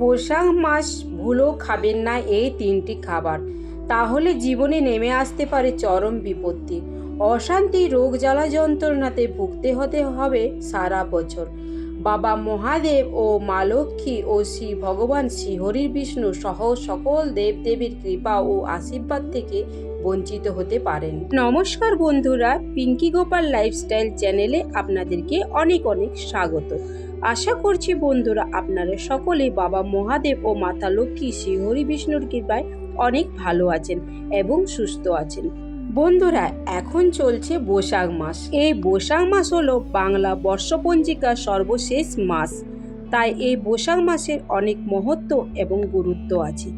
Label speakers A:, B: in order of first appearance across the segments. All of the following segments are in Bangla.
A: বৈশাখ মাস ভুলেও খাবেন না এই তিনটি খাবার। তাহলে জীবনে নেমে আসতে পারে চরম বিপত্তি। অশান্তি, রোগ, জ্বালা যন্ত্রণাতে ভুগতে হতে হবে সারা বছর। বাবা মহাদেব ও মা লক্ষ্মী ও শ্রী ভগবান শ্রীহরির বিষ্ণু সহ সকল দেবদেবীর কৃপা ও আশীর্বাদ থেকে বঞ্চিত হতে পারেন। নমস্কার বন্ধুরা, পিঙ্কি গোপাল লাইফস্টাইল চ্যানেলে আপনাদেরকে অনেক অনেক স্বাগত। আশা করছি বন্ধুরা আপনারা সকলে বাবা মহাদেব ও মাতা লক্ষ্মী শ্রীহরি বিষ্ণুর কৃপায় অনেক ভালো আছেন এবং সুস্থ আছেন। বন্ধুরা, এখন চলছে বৈশাখ মাস। এই বৈশাখ মাস হলো বাংলা বর্ষপঞ্জিকার সর্বশেষ মাস। তাই এই বৈশাখ মাসের অনেক মহত্ব এবং গুরুত্ব আছে।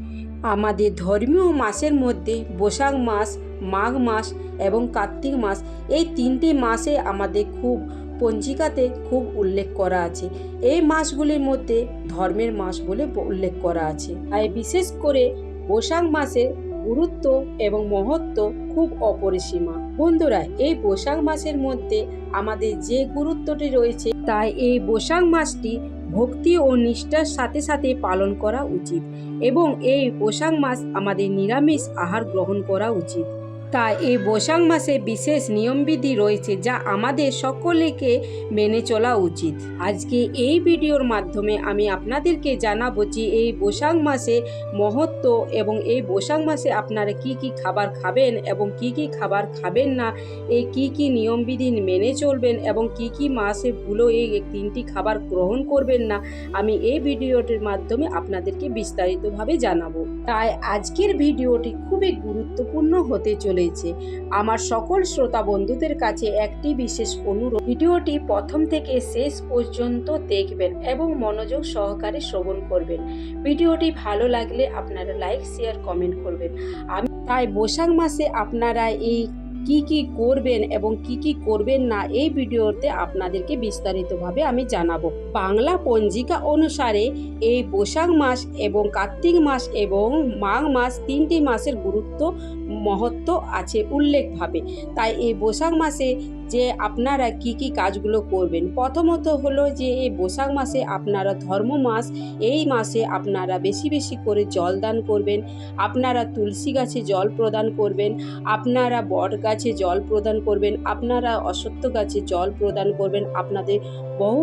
A: আমাদের ধর্মীয় মাসের মধ্যে বৈশাখ মাস, মাঘ মাস এবং কার্তিক মাস এই তিনটি মাসে আমাদের খুব পঞ্জিকাতে খুব উল্লেখ করা আছে। এই মাসগুলির মধ্যে ধর্মের মাস বলে উল্লেখ করা আছে। তাই বিশেষ করে বৈশাখ মাসের গুরুত্ব এবং মহত্ব খুব অপরিসীমা। বন্ধুরা, এই বৈশাখ মাসের মধ্যে আমাদের যে গুরুত্বটি রয়েছে, তাই এই বৈশাখ মাসটি ভক্তি ও নিষ্ঠার সাথে সাথে পালন করা উচিত এবং এই বৈশাখ মাস আমাদের নিরামিষ আহার গ্রহণ করা উচিত। তাই এই বৈশাখ মাসে বিশেষ নিয়মবিধি রয়েছে যা আমাদের সকলেকে মেনে চলা উচিত। আজকে এই ভিডিওর মাধ্যমে আমি আপনাদেরকে জানাব যে এই বৈশাখ মাসে মহত্ব এবং এই বৈশাখ মাসে আপনারা কি কি খাবার খাবেন এবং কি কি খাবার খাবেন না, এই কি কি নিয়মবিধি মেনে চলবেন এবং কি কি মাসে ভুলো এই তিনটি খাবার গ্রহণ করবেন না, আমি এই ভিডিওটির মাধ্যমে আপনাদেরকে বিস্তারিতভাবে জানাব। তাই আজকের ভিডিওটি খুবই গুরুত্বপূর্ণ হতে চলেছে। আমার সকল শ্রোতা বন্ধুদের কাছে একটি বিশেষ অনুরোধ, ভিডিওটি প্রথম থেকে শেষ পর্যন্ত দেখবেন এবং মনোযোগ সহকারে শ্রবণ করবেন। ভিডিওটি ভালো লাগলে আপনারা লাইক, শেয়ার, কমেন্ট করবেন। আমি তাই বৈশাখ মাসে আপনারা এই কি কি করবেন এবং কি কি করবেন না, এই ভিডিওতে আপনাদেরকে বিস্তারিতভাবে আমি জানাব। বাংলা পঞ্জিকা অনুসারে এই বৈশাখ মাস এবং কার্তিক মাস এবং মাঘ মাস তিনটি মাসের গুরুত্ব মহত্ব আছে উল্লেখভাবে। তাই এই বৈশাখ মাসে যে আপনারা কি কি কাজগুলো করবেন, প্রথমত হলো যে এই বৈশাখ মাসে আপনারা ধর্ম মাস, এই মাসে আপনারা বেশি বেশি করে জল দান করবেন, আপনারা তুলসী গাছে জল প্রদান করবেন, আপনারা বট গাছে জল প্রদান করবেন, আপনারা অসত্য গাছে জল প্রদান করবেন, আপনাদের বহু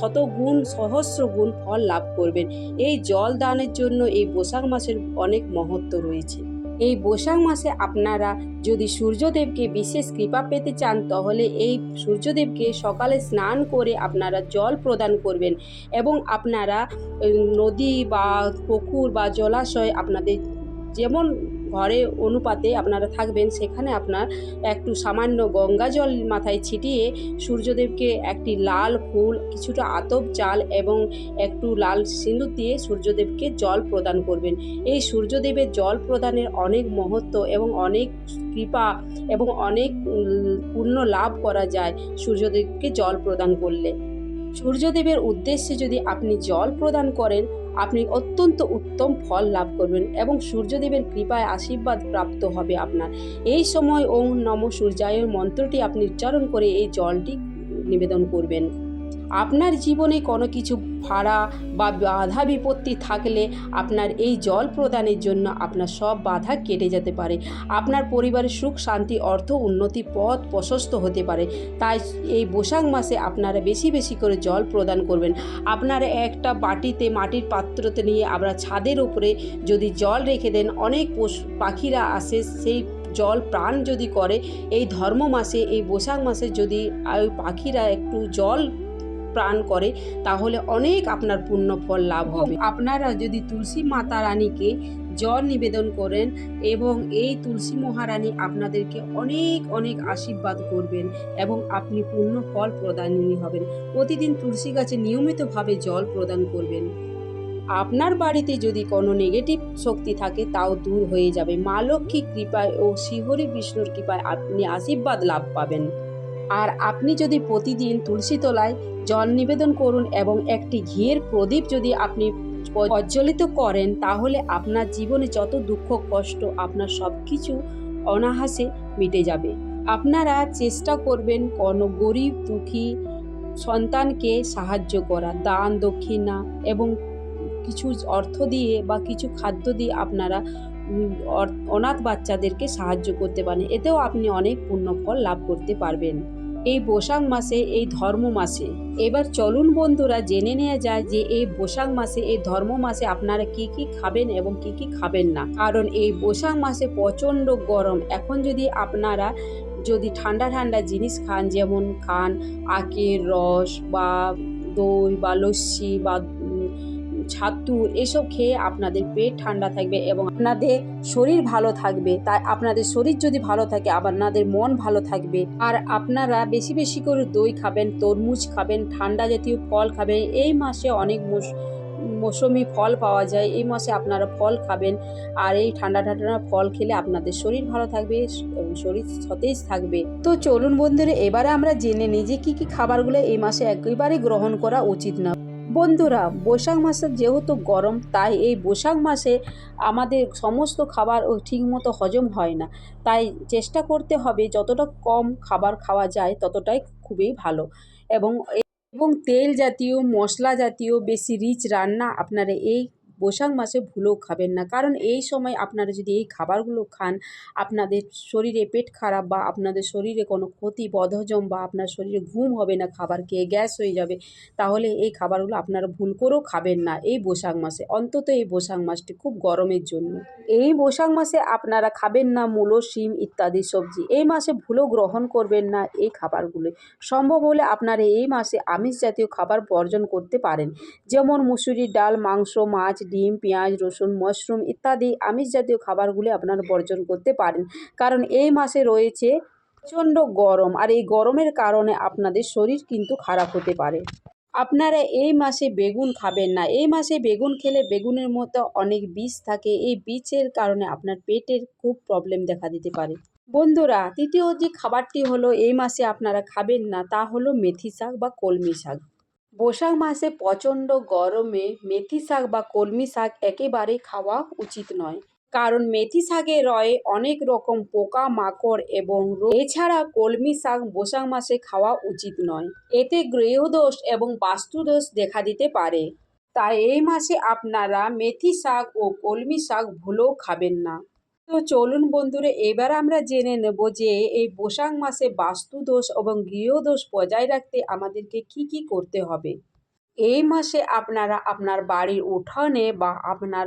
A: শত গুণ সহস্র গুণ ফল লাভ করবেন। এই জল দানের জন্য এই বৈশাখ মাসের অনেক মহত্ব রয়েছে। এই বৈশাখ মাসে আপনারা যদি সূর্যদেবকে বিশেষ কৃপা পেতে চান, তাহলে এই সূর্যদেবকে সকালে স্নান করে আপনারা জল প্রদান করবেন এবং আপনারা নদী বা পুকুর বা জলাশয় আপনাদের যেমন ঘরে অনুপাতে আপনারা থাকবেন, সেখানে আপনার একটু সামান্য গঙ্গা জল মাথায় ছিটিয়ে সূর্যদেবকে একটি লাল ফুল, কিছুটা আতপ চাল এবং একটু লাল সিঁদুর দিয়ে সূর্যদেবকে জল প্রদান করবেন। এই সূর্যদেবের জল প্রদানের অনেক মহত্ব এবং অনেক কৃপা এবং অনেক পুণ্য লাভ করা যায় সূর্যদেবকে জল প্রদান করলে। সূর্যদেবের উদ্দেশ্যে যদি আপনি জল প্রদান করেন আপনি অত্যন্ত উত্তম ফল লাভ করবেন এবং সূর্যদেবের কৃপায় আশীর্বাদ প্রাপ্ত হবে আপনার। এই সময় ওম নম সূর্যায়ের মন্ত্রটি আপনি উচ্চারণ করে এই জলটি নিবেদন করবেন। আপনার জীবনে কোনো কিছু ভাড়া বা বাধা বিপত্তি থাকলে আপনার এই জল প্রদানের জন্য আপনার সব বাধা কেটে যেতে পারে। আপনার পরিবারের সুখ, শান্তি, অর্থ, উন্নতি, পথ প্রশস্ত হতে পারে। তাই এই বৈশাখ মাসে আপনারা বেশি বেশি করে জল প্রদান করবেন। আপনারা একটা বাটিতে, মাটির পাত্রতে নিয়ে আমরা ছাদের উপরে যদি জল রেখে দেন, অনেক পাখিরা আসে, সেই জল প্রাণ যদি করে, এই ধর্ম মাসে, এই বৈশাখ মাসে যদি পাখিরা একটু জল প্রাণ করে তাহলে অনেক আপনার পুণ্য ফল লাভ হবে। আপনারা যদি তুলসী মাতা রানীকে জল নিবেদন করেন এবং এই তুলসী মহারানী আপনাদেরকে অনেক অনেক আশীর্বাদ করবেন এবং আপনি পূর্ণ ফল প্রদানিনী হবেন। প্রতিদিন তুলসী গাছে নিয়মিতভাবে জল প্রদান করবেন। আপনার বাড়িতে যদি কোনো নেগেটিভ শক্তি থাকে তাও দূর হয়ে যাবে। মা লক্ষ্মী কৃপায় ও শিহরি বিষ্ণুর কৃপায় আপনি আশীর্বাদ লাভ পাবেন। আর আপনি যদি প্রতিদিন তুলসী তলায় জল নিবেদন করুন এবং একটি ঘিয়ের প্রদীপ যদি আপনি প্রজ্বলিত করেন, তাহলে আপনার জীবনে যত দুঃখ, কষ্ট, আপনার সব কিছু অনাহাসে মিটে যাবে। আপনারা চেষ্টা করবেন কোনো গরিব, দুঃখী সন্তানকে সাহায্য করা দান, দক্ষিণা এবং কিছু অর্থ দিয়ে বা কিছু খাদ্য দিয়ে আপনারা অনাথ বাচ্চাদেরকে সাহায্য করতে পারেন। এতেও আপনি অনেক পুণ্যফল লাভ করতে পারবেন। এই বৈশাখ মাসে, এই ধর্ম মাসে। এবার চলুন বন্ধুরা, জেনে নেওয়া যায় যে এই বৈশাখ মাসে, এই ধর্ম মাসে আপনারা কি কি খাবেন এবং কি কি খাবেন না। কারণ এই বৈশাখ মাসে প্রচণ্ড গরম। এখন যদি আপনারা যদি ঠান্ডা ঠান্ডা জিনিস খান, যেমন খান আখের রস বা দই বা লস্যি বা ছাতু, এসব খেয়ে আপনাদের পেট ঠান্ডা থাকবে এবং আপনাদের শরীর ভালো থাকবে। তাই আপনাদের শরীর যদি ভালো থাকে, আপনাদের মন ভালো থাকবে। আর আপনারা বেশি বেশি করে দই খাবেন, তরমুজ খাবেন, ঠান্ডা জাতীয় ফল খাবেন। এই মাসে অনেক মৌস- মৌসুমি ফল পাওয়া যায়। এই মাসে আপনারা ফল খাবেন আর এই ঠান্ডা ঠান্ডা ফল খেলে আপনাদের শরীর ভালো থাকবে এবং শরীর সতেজ থাকবে। তো চলুন বন্ধুরা, এবারে আমরা জেনে নিই যে কী কী খাবারগুলো এই মাসে একেবারে গ্রহণ করা উচিত না। বন্ধুরা, বৈশাখ মাসে যেহেতু গরম, তাই এই বৈশাখ মাসে আমাদের সমস্ত খাবার ও ঠিকমতো হজম হয় না। তাই চেষ্টা করতে হবে যতটা কম খাবার খাওয়া যায় ততটাই খুবই ভালো। এবং এবং তেল জাতীয়, মশলা জাতীয়, বেশি রিচ রান্না আপনারা এই বৈশাখ মাসে ভুলেও খাবেন না। কারণ এই সময় আপনারা যদি এই খাবারগুলো খান, আপনাদের শরীরে পেট খারাপ বা আপনাদের শরীরে কোনো ক্ষতি, বদহজম বা আপনার শরীরে ঘুম হবে না, খাবার খেয়ে গ্যাস হয়ে যাবে, তাহলে এই খাবারগুলো আপনারা ভুল করেও খাবেন না এই বৈশাখ মাসে। অন্তত এই বৈশাখ মাসটি খুব গরমের জন্য। এই বৈশাখ মাসে আপনারা খাবেন না মূলো, শিম ইত্যাদি সবজি। এই মাসে ভুলেও গ্রহণ করবেন না এই খাবারগুলো। সম্ভব হলে আপনারা এই মাসে আমিষ জাতীয় খাবার বর্জন করতে পারেন। যেমন মুসুরির ডাল, মাংস, মাছ ডিম, পেঁয়াজ, রসুন, মাশরুম ইত্যাদি আমিষ জাতীয় খাবারগুলি আপনারা বর্জন করতে পারেন। কারণ এই মাসে রয়েছে প্রচণ্ড গরম আর এই গরমের কারণে আপনাদের শরীর কিন্তু খারাপ হতে পারে। আপনারা এই মাসে বেগুন খাবেন না। এই মাসে বেগুন খেলে বেগুনের মতো অনেক বিষ থাকে। এই বিষের কারণে আপনার পেটের খুব প্রবলেম দেখা দিতে পারে। বন্ধুরা, তৃতীয় যে খাবারটি হলো, এই মাসে আপনারা খাবেন না, তা হলো মেথি শাক বা কলমি শাক। বৈশাখ মাসে প্রচণ্ড গরমে মেথি শাক বা কলমি শাক একেবারে খাওয়া উচিত নয়। কারণ মেথি শাকে রয়ে অনেক রকম পোকা, মাকড় এবং। এছাড়া কলমি শাক বৈশাখ মাসে খাওয়া উচিত নয়। এতে গৃহদোষ এবং বাস্তুদোষ দেখা দিতে পারে। তাই এই মাসে আপনারা মেথি শাক ও কলমি শাক ভুলেও খাবেন না। তো চলুন বন্ধুরা, এবার আমরা জেনে নেব যে এই বৈশাখ মাসে বাস্তুদোষ এবং গৃহদোষ বজায় রাখতে আমাদেরকে কি কি করতে হবে। এই মাসে আপনারা আপনার বাড়ির উঠানে বা আপনার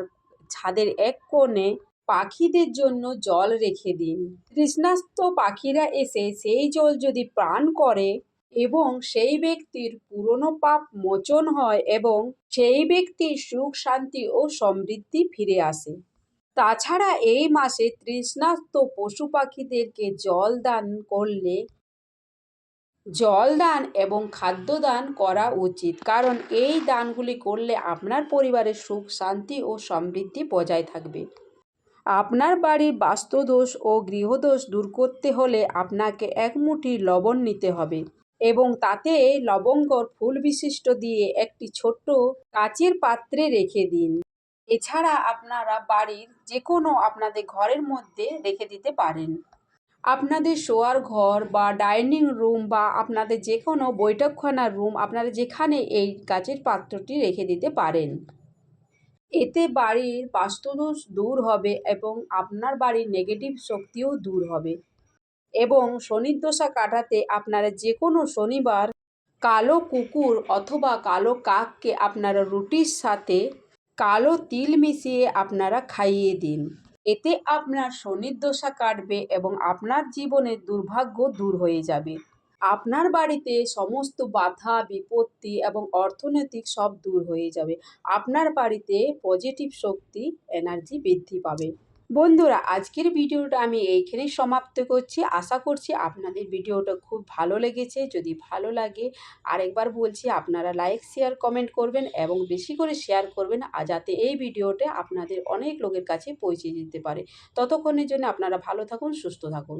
A: ছাদের এক কোণে পাখিদের জন্য জল রেখে দিন। তৃষ্ণাস্ত পাখিরা এসে সেই জল যদি পান করে এবং সেই ব্যক্তির পুরনো পাপ মোচন হয় এবং সেই ব্যক্তির সুখ, শান্তি ও সমৃদ্ধি ফিরে আসে। তাছাড়া এই মাসে তৃষ্ণার্ত পশু পাখিদেরকে জল দান করলে জল দান এবং খাদ্যদান করা উচিত। কারণ এই দানগুলি করলে আপনার পরিবারের সুখ, শান্তি ও সমৃদ্ধি বজায় থাকবে। আপনার বাড়ির বাস্তুদোষ ও গৃহদোষ দূর করতে হলে আপনাকে এক মুঠি লবণ নিতে হবে এবং তাতে লবঙ্গর ফুল বিশিষ্ট দিয়ে একটি ছোট্ট কাচের পাত্রে রেখে দিন। এছাড়া আপনারা বাড়ির যে কোনো আপনাদের ঘরের মধ্যে রেখে দিতে পারেন। আপনাদের শোয়ার ঘর বা ডাইনিং রুম বা আপনাদের যে কোনো বৈঠকখানার রুম আপনারা যেখানে এই কাচের পাত্রটি রেখে দিতে পারেন। এতে বাড়ির বাস্তুদোষ দূর হবে এবং আপনার বাড়ির নেগেটিভ শক্তিও দূর হবে। এবং শনিদশা কাটাতে আপনারা যে কোনো শনিবার কালো কুকুর অথবা কালো কাককে আপনারা রুটির সাথে কালো তিল মিশিয়ে আপনারা খাইয়ে দিন। এতে আপনার শনিদশা কাটবে এবং আপনার জীবনের দুর্ভাগ্য দূর হয়ে যাবে। আপনার বাড়িতে সমস্ত বাধা, বিপত্তি এবং অর্থনৈতিক সব দূর হয়ে যাবে। আপনার বাড়িতে পজিটিভ শক্তি এনার্জি বৃদ্ধি পাবে। বন্ধুরা, আজকের ভিডিওটা আমি এইখানেই সমাপ্ত করছি। আশা করছি আপনাদের ভিডিওটা খুব ভালো লেগেছে। যদি ভালো লাগে, আরেকবার বলছি আপনারা লাইক, শেয়ার, কমেন্ট করবেন এবং বেশি করে শেয়ার করবেন, আর যাতে এই ভিডিওটা আপনাদের অনেক লোকের কাছে পৌঁছে যেতে পারে। ততক্ষণের জন্য আপনারা ভালো থাকুন, সুস্থ থাকুন।